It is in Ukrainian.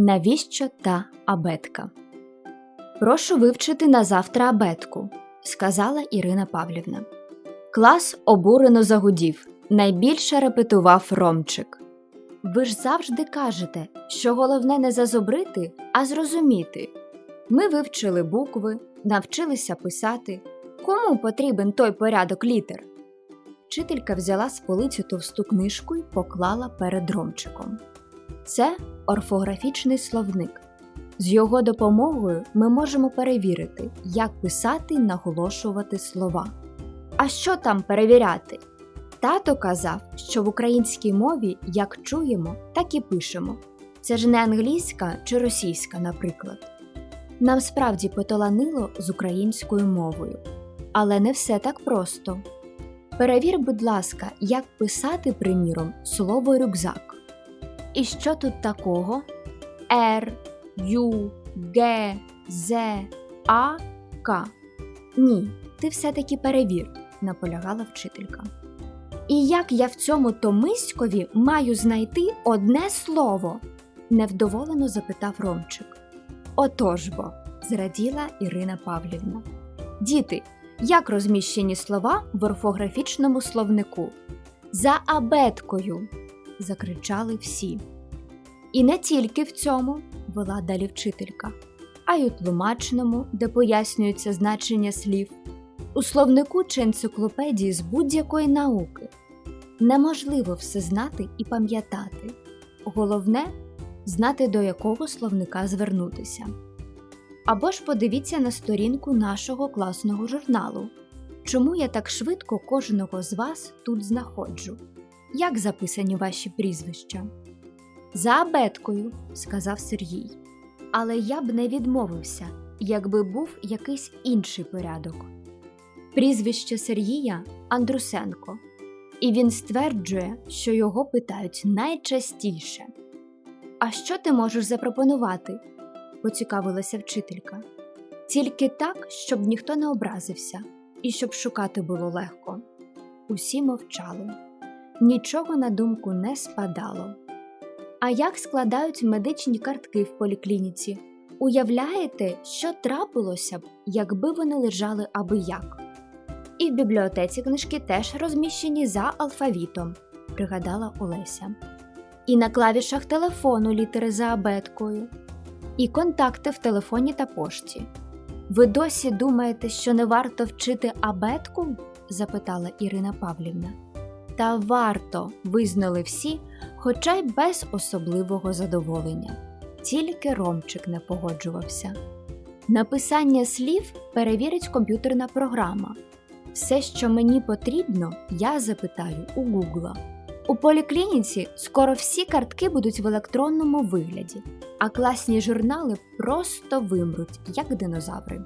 Навіщо та абетка? Прошу вивчити на завтра абетку, сказала Ірина Павлівна. Клас обурено загудів. Найбільше репетував Ромчик. Ви ж завжди кажете, що головне не зазубрити, а зрозуміти. Ми вивчили букви, навчилися писати. Кому потрібен той порядок літер? Вчителька взяла з полиці товсту книжку і поклала перед Ромчиком. Це орфографічний словник. З його допомогою ми можемо перевірити, як писати і наголошувати слова. А що там перевіряти? Тато казав, що в українській мові як чуємо, так і пишемо. Це ж не англійська чи російська, наприклад. Нам справді поталанило з українською мовою. Але не все так просто. Перевір, будь ласка, як писати, приміром, слово рюкзак. І що тут такого? Р, Ю, Г, З, А, К. Ні, ти все-таки перевір, наполягала вчителька. І як я в цьому томиськові маю знайти одне слово? невдоволено запитав Ромчик. Отож бо, зраділа Ірина Павлівна. Діти, як розміщені слова в орфографічному словнику? За абеткою. Закричали всі. І не тільки в цьому, вела далі вчителька, а й у тлумачному, де пояснюється значення слів, у словнику чи енциклопедії з будь-якої науки. Неможливо все знати і пам'ятати. Головне знати, до якого словника звернутися. Або ж подивіться на сторінку нашого класного журналу. Чому я так швидко кожного з вас тут знаходжу? Як записані ваші прізвища? За абеткою, сказав Сергій. Але я б не відмовився, якби був якийсь інший порядок. Прізвище Сергія Андрусенко, і він стверджує, що його питають найчастіше. А що ти можеш запропонувати? поцікавилася вчителька. Тільки так, щоб ніхто не образився, і щоб шукати було легко. Усі мовчали, нічого на думку не спадало. А як складають медичні картки в поліклініці? Уявляєте, що трапилося б, якби вони лежали аби як? І в бібліотеці книжки теж розміщені за алфавітом, пригадала Олеся. І на клавішах телефону літери за абеткою, і контакти в телефоні та пошті. Ви досі думаєте, що не варто вчити абетку? запитала Ірина Павлівна. Та варто, визнали всі, хоча й без особливого задоволення. Тільки Ромчик не погоджувався. Написання слів перевірить комп'ютерна програма. Все, що мені потрібно, я запитаю у Гугла. У поліклініці скоро всі картки будуть в електронному вигляді, а класні журнали просто вимруть, як динозаври.